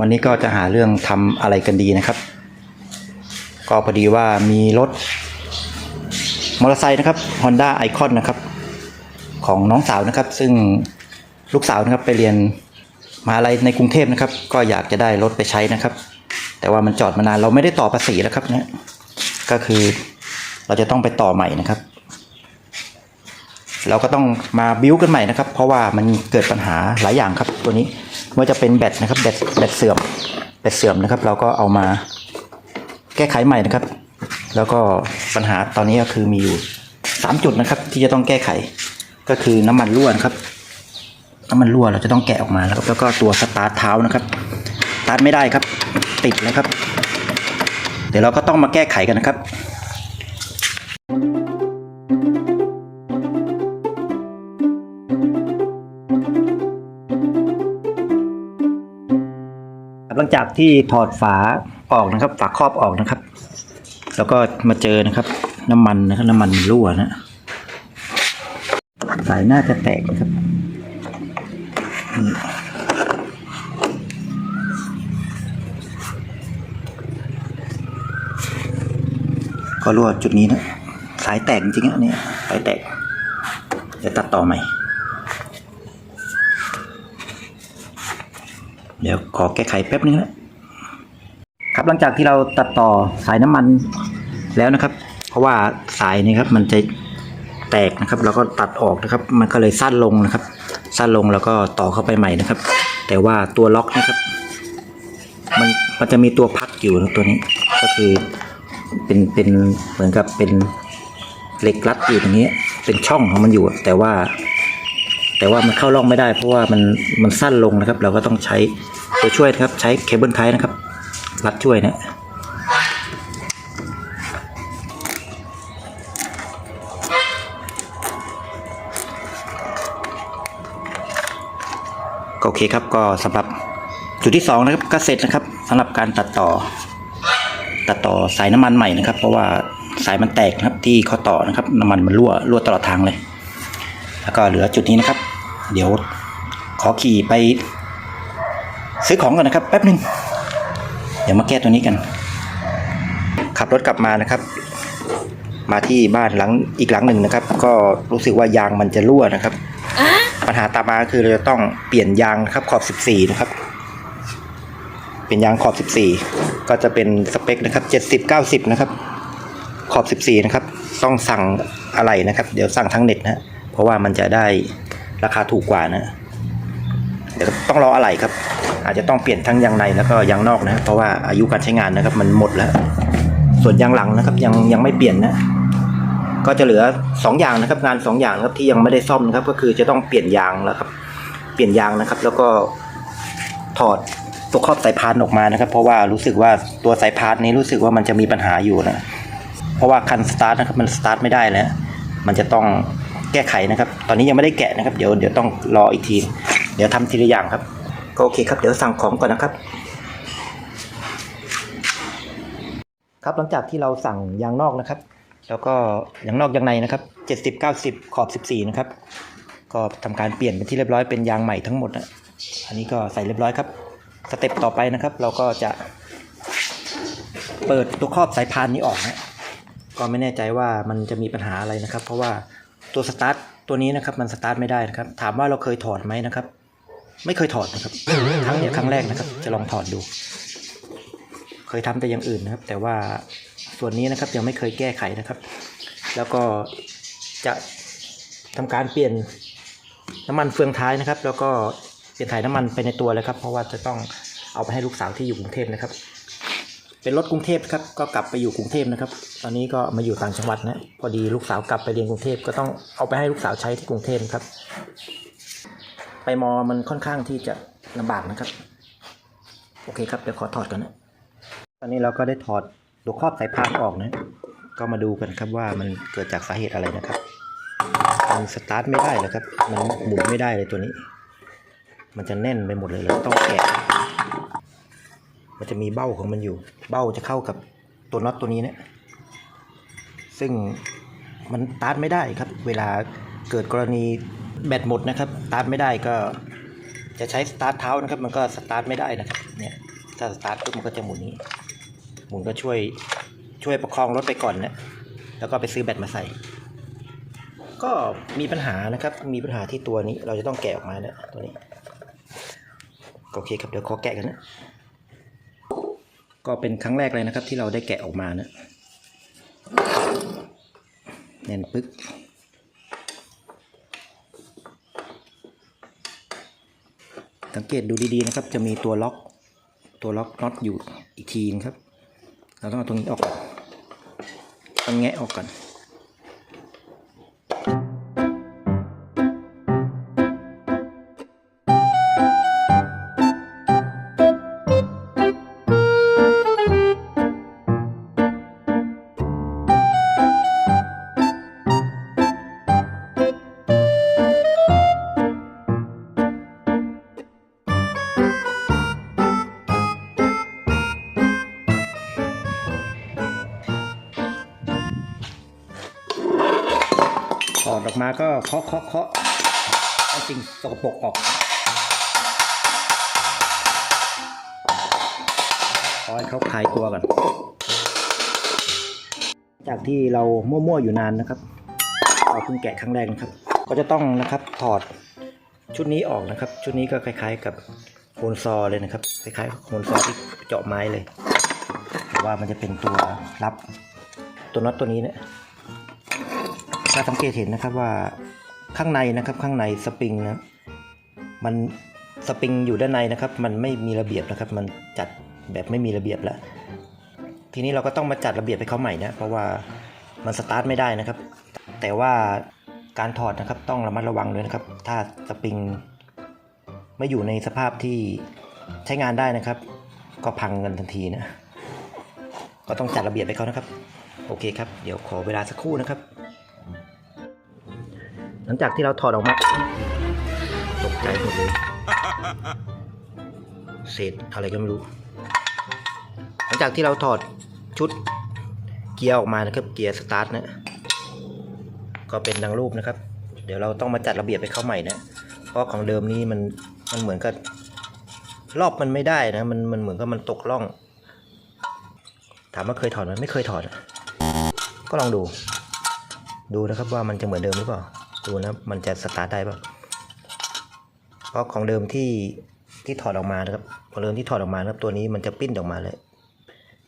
วันนี้ก็จะหาเรื่องทำอะไรกันดีนะครับ ก็พอดีว่ามีรถมอเตอร์ไซค์นะครับ Honda Icon นะครับ ของน้องสาวนะครับ ซึ่งลูกสาวนะครับไปเรียนมหาลัยในกรุงเทพนะครับ ก็อยากจะได้รถไปใช้นะครับ แต่ว่ามันจอดมานานเราไม่ได้ต่อภาษีแล้วครับเนี่ยก็คือเราจะต้องไปต่อใหม่นะครับ เราก็ต้องมาบิ้วกันใหม่นะครับ เพราะว่ามันเกิดปัญหาหลายอย่างครับตัวนี้ ว่าจะเป็นแบตนะครับแบตแบตเสื่อมแบตเสื่อมนะครับ เราก็เอามาแก้ไขใหม่นะครับ แล้วก็ปัญหาตอนนี้ก็คือมีอยู่สามจุดนะครับ ที่จะต้องแก้ไขก็คือน้ำมันรั่วนะครับ น้ำมันรั่วเราจะต้องแกะออกมาแล้วแล้วก็ตัวสตาร์ทเท้านะครับสตาร์ทไม่ได้ครับ ติดนะครับ เดี๋ยวเราก็ต้องมาแก้ไขกันนะครับ งจากที่ถอดฝาออกนะครับ ฝาครอบออกนะครับ แล้วก็มาเจอนะครับ น้ำมันนะครับน้ำมันรั่วนะสายน่าจะแตกนะครับนี่ก็รั่วจุดนี้นะ สายแตกจริงๆอันนี้สายแตกเดี๋ยวตัดต่อใหม่ เดี๋ยวขอแก้ไขแป๊บนึงนะครับหลังจากที่เราตัดต่อสายน้ำมันแล้วนะครับ เพราะว่าสายนี้ครับมันจะแตกนะครับ แล้วก็ตัดออกนะครับ มันก็เลยสั้นลงนะครับ สั้นลงแล้วก็ต่อเข้าไปใหม่นะครับ แต่ว่าตัวล็อกนะครับมันมันจะมีตัวพักอยู่นะตัวนี้ ก็คือเป็นเป็นเหมือนกับเป็นเหล็กรัดอยู่ตรงนี้ เป็นช่องของมันอยู่ แต่ว่า แต่ว่ามันเข้าร่องไม่ได้ เพราะว่ามันมันสั้นลงนะครับ เราก็ต้องใช้ ตัวช่วยครับใช้เคเบิลไทนะครับ รัดช่วยนะก็โอเคครับก็สำหรับจุดที่สองนะครับก็เสร็จนะครับสำหรับการตัดต่อ ตัดต่อสายน้ำมันใหม่นะครับ เพราะว่าสายมันแตกนะครับที่ข้อต่อนะครับน้ำมันมันรั่วรั่วตลอดทางเลย แล้วก็เหลือจุดนี้นะครับ เดี๋ยวขอขี่ไป ซื้อของก่อนนะครับแป๊บหนึ่งเดี๋ยวมาแก้ตัวนี้กัน ขับรถกลับมานะครับ มาที่บ้านหลังอีกหลังหนึ่งนะครับ ก็รู้สึกว่ายางมันจะรั่วนะครับปัญหาตามมาคือเราจะต้องเปลี่ยนยางนะครับขอบ 14 นะครับ เป็นยางขอบ 14 ก็จะเป็นสเปคนะครับ 70 90 นะครับ ขอบ 14 นะครับ ต้องสั่งอะไรนะครับ เดี๋ยวสั่งทั้งเน็ตนะ เพราะว่ามันจะได้ราคาถูกกว่านะ เดี๋ยวต้องรออะไรครับ อาจจะต้องเปลี่ยนทั้งยางในแล้วก็ยางนอกนะเพราะว่าอายุการใช้งานนะครับ มันหมดแล้ว ส่วนยางหลังนะครับ ยังยังไม่เปลี่ยนนะ ก็จะเหลือสองอย่างนะครับ งานสองอย่างครับที่ยังไม่ได้ซ่อมนะครับ ก็คือจะต้องเปลี่ยนยางแล้วครับ เปลี่ยนยางนะครับ แล้วก็ถอดตัวครอบสายพานออกมานะครับ เพราะว่ารู้สึกว่าตัวสายพานนี้รู้สึกว่ามันจะมีปัญหาอยู่นะเพราะว่าคันสตาร์ทนะครับมันสตาร์ทไม่ได้แล้วมันจะต้องแก้ไขนะครับ ตอนนี้ยังไม่ได้แกะนะครับ เดี๋ยวเดี๋ยวต้องรออีกที เดี๋ยวทำทีละอย่างครับ ก็โอเคครับ เดี๋ยวสั่งของก่อนนะครับ ครับหลังจากที่เราสั่งยางนอกนะครับ แล้วก็ยางนอกยางในนะครับเจ็ดสิบเก้าสิบขอบสิบสี่นะครับ ก็ทำการเปลี่ยนเป็นที่เรียบร้อยเป็นยางใหม่ทั้งหมดนะอันนี้ก็ใส่เรียบร้อยครับ สเต็ปต่อไปนะครับ เราก็จะ เปิดตัวครอบสายพานนี้ออกนะก็ไม่แน่ใจว่ามันจะมีปัญหาอะไรนะครับ เพราะว่าตัวสตาร์ทตัวนี้นะครับมันสตาร์ทไม่ได้นะครับ ถามว่าเราเคยถอดไหมนะครับ ไม่เคยถอดนะครับครั้งเนี้ยครั้งแรกนะครับ จะลองถอดดู เคยทำแต่อย่างอื่นนะครับ แต่ว่าส่วนนี้นะครับยังไม่เคยแก้ไขนะครับ แล้วก็จะทำการเปลี่ยนน้ำมันเฟืองท้ายนะครับ แล้วก็เปลี่ยนถ่ายน้ำมันไปในตัวเลยครับ เพราะว่าจะต้องเอาไปให้ลูกสาวที่อยู่กรุงเทพนะครับ เป็นรถกรุงเทพครับ ก็กลับไปอยู่กรุงเทพนะครับ ตอนนี้ก็มาอยู่ต่างจังหวัดนะ พอดีลูกสาวกลับไปเรียนกรุงเทพก็ต้องเอาไปให้ลูกสาวใช้ที่กรุงเทพครับ ไปมอมันค่อนข้างที่จะลำบากนะครับ โอเคครับเดี๋ยวขอถอดก่อนนะ ตอนนี้เราก็ได้ถอดตัวครอบสายพานออกนะ ก็มาดูกันครับว่ามันเกิดจากสาเหตุอะไรนะครับ มันสตาร์ทไม่ได้เลยครับ มันหมุนไม่ได้เลยตัวนี้ มันจะแน่นไปหมดเลยเราต้องแกะ มันจะมีเบ้าของมันอยู่ เบ้าจะเข้ากับตัวน็อตตัวนี้เนี่ย ซึ่งมันสตาร์ทไม่ได้ครับ เวลาเกิดกรณี แบตหมดนะครับสตาร์ทไม่ได้ก็จะใช้สตาร์ทเท้านะครับ มันก็สตาร์ทไม่ได้นะครับเนี่ยถ้าสตาร์ทปุ๊บมันก็จะหมุนนี้ หมุนก็ช่วยช่วยประคองรถไปก่อนนะแล้วก็ไปซื้อแบตมาใส่ ก็มีปัญหานะครับ มีปัญหาที่ตัวนี้เราจะต้องแกะออกมานะตัวนี้โอเคครับเดี๋ยวขอแกะกันนะก็เป็นครั้งแรกเลยนะครับ ที่เราได้แกะออกมานะแน่นปึ๊ก สังเกตดูดีๆนะครับ จะมีตัวล็อก ตัวล็อกน็อตอยู่อีกทีนึงครับ เราต้องเอาตรงนี้ออกก่อนต้องแงะออกก่อน ถอดออกมาก็เคาะเคาะเคาะเอาสิ่งสกปรกออกขอให้เขาคลายตัวก่อน จากที่เรามั่วๆอยู่นานนะครับเราเพิ่งแกะครั้งแรกนะครับ ก็จะต้องนะครับถอดชุดนี้ออกนะครับ ชุดนี้ก็คล้าย ๆ กับโคนซอเลยนะครับ คล้ายๆโคนซอที่เจาะไม้เลยแต่ว่ามันจะเป็นตัวรับตัวน็อตตัวนี้เนี่ย ถ้าสังเกตเห็นนะครับว่าข้างในนะครับข้างในสปริงนะมันสปริงอยู่ด้านในนะครับ มันไม่มีระเบียบนะครับ มันจัดแบบไม่มีระเบียบแล้วทีนี้เราก็ต้องมาจัดระเบียบให้เขาใหม่นะเพราะว่ามันสตาร์ทไม่ได้นะครับ แต่ว่าการถอดนะครับต้องระมัดระวังด้วยนะครับ ถ้าสปริงไม่อยู่ในสภาพที่ใช้งานได้นะครับ ก็พังกันทันทีนะ ก็ต้องจัดระเบียบให้เขานะครับ โอเคครับ เดี๋ยวขอเวลาสักครู่นะครับ หลังจากที่เราถอดออกมา ตกใจหมดเลยเศษอะไรก็ไม่รู้ หลังจากที่เราถอดชุดเกียร์ออกมานะครับ เกียร์สตาร์ทนะก็เป็นดังรูปนะครับ เดี๋ยวเราต้องมาจัดระเบียบไปเข้าใหม่นะ เพราะของเดิมนี้มันมันเหมือนกับรอบมันไม่ได้นะ มันมันเหมือนกับมันตกล่อง ถามว่าเคยถอดไหมไม่เคยถอด ก็ลองดู ดูนะครับว่ามันจะเหมือนเดิมหรือเปล่า ดูนะมันจะสตาร์ทได้ปล่าเพราะของเดิมที่ที่ถอดออกมานะครับของเดิมที่ถอดออกมานะครับตัวนี้มันจะปิ้นออกมาเลย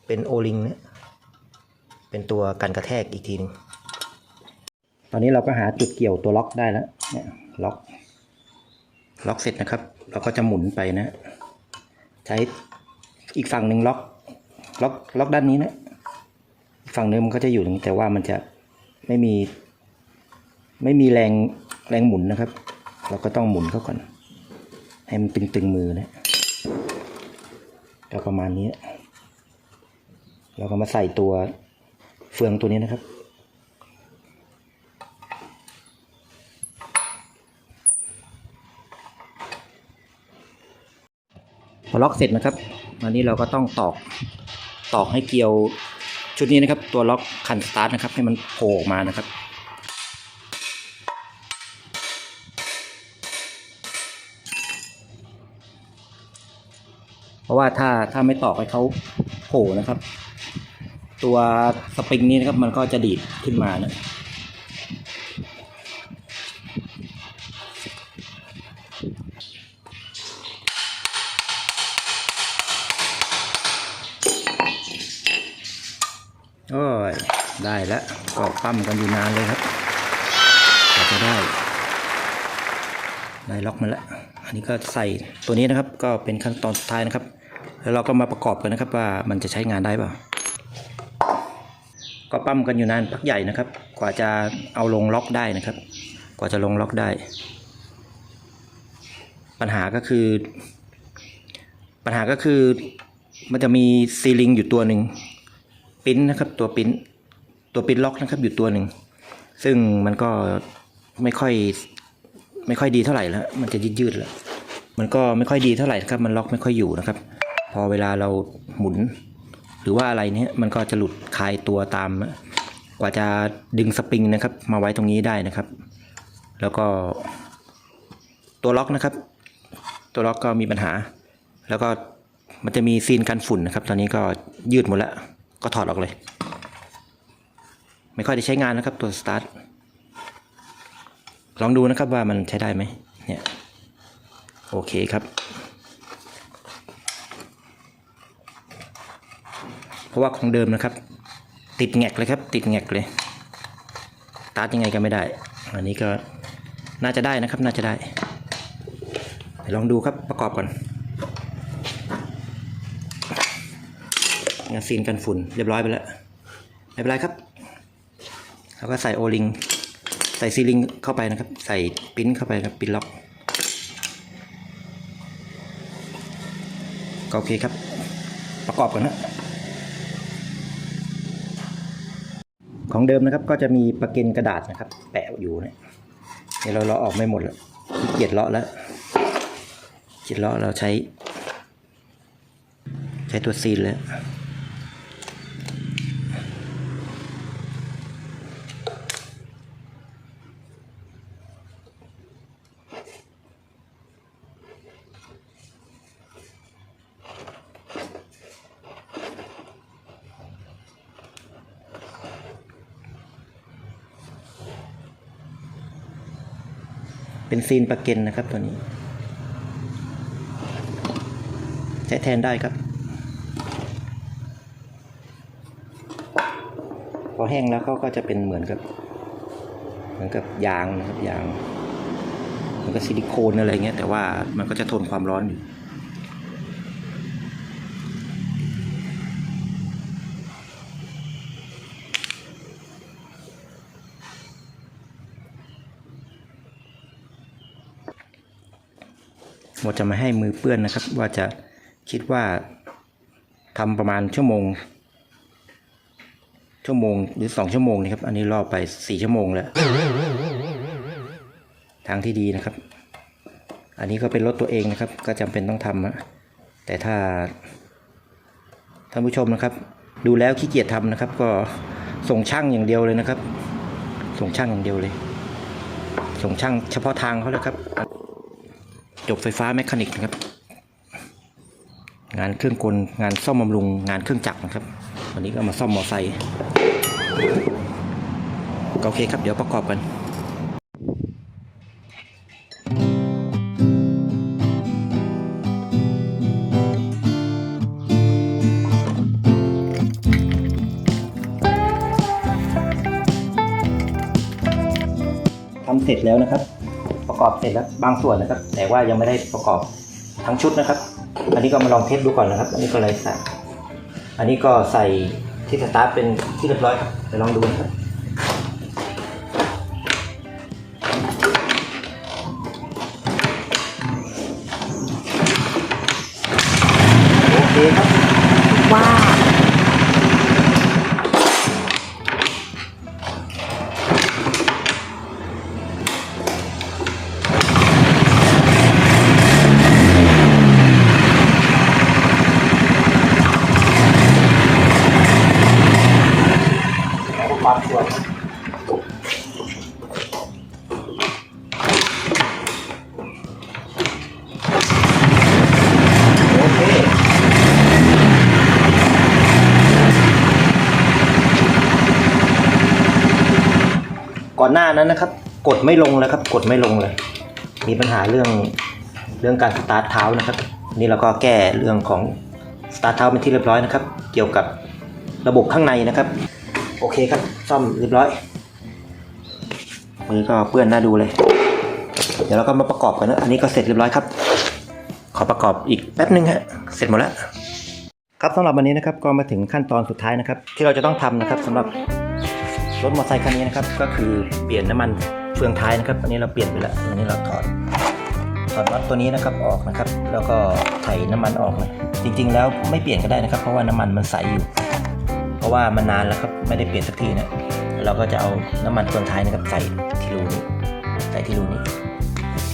เป็นโอลิงเนี่ยเป็นตัวกันกระแทกอีกทีหนึงตอนนี้เราก็หาจุดเกี่ยวตัวล็อกได้แล้วเนี่ยล็อก ล็อกเสร็จนะครับ เราก็จะหมุนไปนะ ใช้อีกฝั่งหนึ่งล็อก ล็อกล็อกด้านนี้นะอีกฝั่งนึงมันก็จะอยู่ตรงนี้แต่ว่ามันจะไม่มี ไม่มีแรงแรงหมุนนะครับ เราก็ต้องหมุนเขาก่อน ให้มันตึงๆมือนะก็ประมาณนี้ เราก็มาใส่ตัวเฟืองตัวนี้นะครับ พอล็อกเสร็จนะครับอันนี้เราก็ต้องตอกตอกให้เกลียวชุดนี้นะครับ ตัวล็อกคันสตาร์ทนะครับ ให้มันโผล่ออกมานะครับ เพราะว่าถ้าถ้าไม่ตอกให้เขาโผล่นะครับ ตัวสปริงนี้นะครับมันก็จะดีดขึ้นมานะโอ้ย ได้แล้วก็ปั้มกันอยู่นานเลยครับกว่าจะได้ ได้ล็อกมาแล้ว อันนี้ก็ใส่ตัวนี้นะครับ ก็เป็นขั้นตอนสุดท้ายนะครับ แล้วเราก็มาประกอบกันนะครับ ว่ามันจะใช้งานได้เปล่า ก็ปั้มกันอยู่นานพักใหญ่นะครับ กว่าจะเอาลงล็อกได้นะครับ กว่าจะลงล็อกได้ ปัญหาก็คือ ปัญหาก็คือมันจะมีซีลิงอยู่ตัวหนึ่งปิ้นนะครับ ตัวปิ้นตัวปิ้นล็อกนะครับอยู่ตัวหนึ่งซึ่งมันก็ไม่ค่อย ไม่ค่อยดีเท่าไหร่แล้ว มันจะยืดยืดๆแล้ว มันก็ไม่ค่อยดีเท่าไหร่ครับ มันล็อกไม่ค่อยอยู่นะครับ พอเวลาเราหมุน หรือว่าอะไรเนี้ยมันก็จะหลุดคลายตัวตาม กว่าจะดึงสปริงนะครับ มาไว้ตรงนี้ได้นะครับ แล้วก็ ตัวล็อกนะครับ ตัวล็อกก็มีปัญหา แล้วก็มันจะมีซีนกันฝุ่นนะครับ ตอนนี้ก็ยืดหมดแล้ว ก็ถอดออกเลย ไม่ค่อยได้ใช้งานนะครับตัวสตาร์ท ลองดูนะครับว่ามันใช้ได้ไหมเนี่ยโอเคครับ เพราะว่าของเดิมนะครับ ติดแงกเลยครับ ติดแงกเลยตาร์ทยังไงก็ไม่ได้ อันนี้ก็น่าจะได้นะครับ น่าจะได้ลองดูครับประกอบก่อนงานซีนกันฝุ่นเรียบร้อยไปแล้วไม่เป็นไรครับเราก็ใส่โอลิง ใส่ซีลิงเข้าไปนะครับ ใส่ปิ้นเข้าไปครับปิ้นล็อกก็โอเคครับ ประกอบกันนะของเดิมนะครับก็จะมีประเก็นกระดาษนะครับ แปะอยู่เนี่ยเดี๋ยวเราเลาะออกไม่หมดแล้วขี้เกียจเลาะแล้วขี้เกียจเลาะเราใช้ ใช้ตัวซีนเลย เป็นซีนประเก็นนะครับตัวนี้ ใช้แทนได้ครับ พอแห้งแล้วเขาก็จะเป็นเหมือนกับ เหมือนกับยางนะครับยาง มันก็ซิลิโคนอะไรเงี้ยแต่ว่ามันก็จะทนความร้อนอยู่ หมดจะไม่ให้มือเปื้อนนะครับ ว่าจะคิดว่าทำประมาณชั่วโมง ชั่วโมงหรือสองชั่วโมงนะครับ อันนี้รอไปสี่ชั่วโมงแล้วทางที่ดีนะครับ อันนี้ก็เป็นรถตัวเองนะครับ ก็จำเป็นต้องทำนะแต่ถ้าท่านผู้ชมนะครับ ดูแล้วขี้เกียจทำนะครับ ก็ส่งช่างอย่างเดียวเลยนะครับ ส่งช่างอย่างเดียวเลย ส่งช่างเฉพาะทางเขาเลยครับ จบไฟฟ้าแมคานิกนะครับ งานเครื่องกลงานซ่อมบำรุงงานเครื่องจักรนะครับ วันนี้ก็มาซ่อมมอไซค์โอเคครับ เดี๋ยวประกอบกันทำเสร็จแล้วนะครับ ประกอบเสร็จแล้วบางส่วนนะครับ แต่ว่ายังไม่ได้ประกอบทั้งชุดนะครับ อันนี้ก็มาลองเทสดูก่อนนะครับ อันนี้ก็เลยใส่อันนี้ก็ใส่ที่สตาร์ทเป็นที่เรียบร้อยครับเดี๋ยวลองดูนะครับ อนหน้านั้นนะครับ กดไม่ลงแล้วครับ กดไม่ลงเลย มีปัญหาเรื่องเรื่องการสตาร์ทเท้านะครับ นี่เราก็แก้เรื่องของสตาร์ทเท้าเป็นที่เรียบร้อยนะครับ เกี่ยวกับระบบข้างในนะครับ โอเคครับ ซ่อมเรียบร้อย มือก็เปื้อนหน่าดูเลย เดี๋ยวเราก็มาประกอบกันนะ อันนี้ก็เสร็จเรียบร้อยครับ ขอประกอบอีกแป๊บนึงฮะ เสร็จหมดแล้ว ครับสำหรับวันนี้นะครับ ก็มาถึงขั้นตอนสุดท้ายนะครับ ที่เราจะต้องทำนะครับสำหรับ รถมอเตอร์ไซค์คันนี้นะครับก็คือเปลี่ยนน้ำมันเฟืองท้ายนะครับ อันนี้เราเปลี่ยนไปแล้วอันนี้เราถอดถอดน็อตตัวนี้นะครับออกนะครับ แล้วก็ไถน้ำมันออกนะจริง ๆ แล้วไม่เปลี่ยนก็ได้นะครับ เพราะว่าน้ำมันมันใสอยู่ เพราะว่ามันนานแล้วครับไม่ได้เปลี่ยนสักทีนะเราก็จะเอาน้ำมันเฟืองท้ายนะครับใส่ที่รูนี้ใส่ที่รูนี้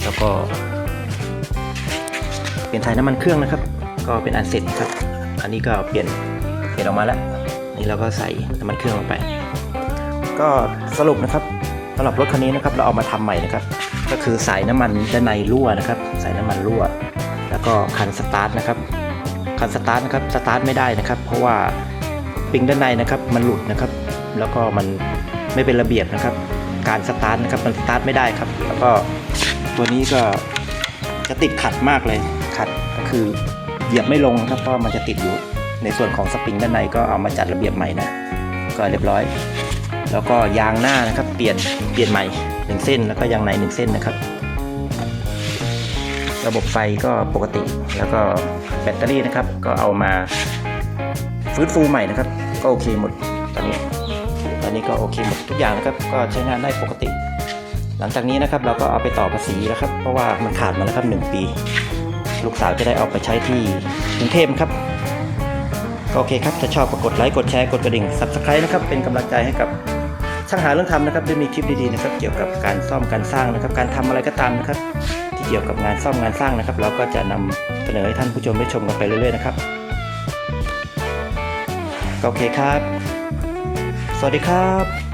แล้วก็เปลี่ยนถ่ายน้ำมันเครื่องนะครับ ก็เป็นอันเสร็จครับ อันนี้ก็เปลี่ยนเปลี่ยนออกมาแล้วนี่เราก็ใส่น้ำมันเครื่องลงไป ก็สรุปนะครับสำหรับรถคันนี้นะครับเราเอามาทำใหม่นะครับ ก็คือสายน้ำมันด้านในรั่วนะครับ สายน้ำมันรั่ว แล้วก็คันสตาร์ทนะครับคันสตาร์ทนะครับสตาร์ทไม่ได้นะครับ เพราะว่าสปริงด้านในนะครับมันหลุดนะครับ แล้วก็มันไม่เป็นระเบียบนะครับ การสตาร์ทนะครับมันสตาร์ทไม่ได้ครับ แล้วก็ตัวนี้ก็จะติดขัดมากเลยขัดก็คือเหยียบไม่ลงนะครับเพราะมันจะติดอยู่ในส่วนของสปริงด้านในก็เอามาจัดระเบียบใหม่นะ ก็เรียบร้อย แล้วก็ยางหน้านะครับ เปลี่ยนเปลี่ยนใหม่หนึ่งเส้นแล้วก็ยางในหนึ่งเส้นนะครับ ระบบไฟก็ปกติ แล้วก็แบตเตอรี่นะครับ ก็เอามาฟื้นฟูใหม่นะครับ ก็โอเคหมดตอนนี้ ตอนนี้ก็โอเคหมดทุกอย่างนะครับก็ใช้งานได้ปกติ หลังจากนี้นะครับเราก็เอาไปต่อภาษีแล้วครับ เพราะว่ามันขาดมาแล้วครับหนึ่งปี ลูกสาวจะได้เอาไปใช้ที่กรุงเทพครับ โอเคครับ ถ้าชอบก็กดไลค์ กดแชร์ กดกระดิ่ง subscribe นะครับ เป็นกำลังใจให้กับช่างหาเรื่องทำนะครับได้มีคลิปดีๆนะครับ เกี่ยวกับการซ่อมการสร้างนะครับ การทำอะไรก็ตามนะครับ ที่เกี่ยวกับงานซ่อมงานสร้างนะครับ เราก็จะนำเสนอให้ท่านผู้ชมได้ชมกันไปเรื่อยๆนะครับโอเคครับ สวัสดีครับ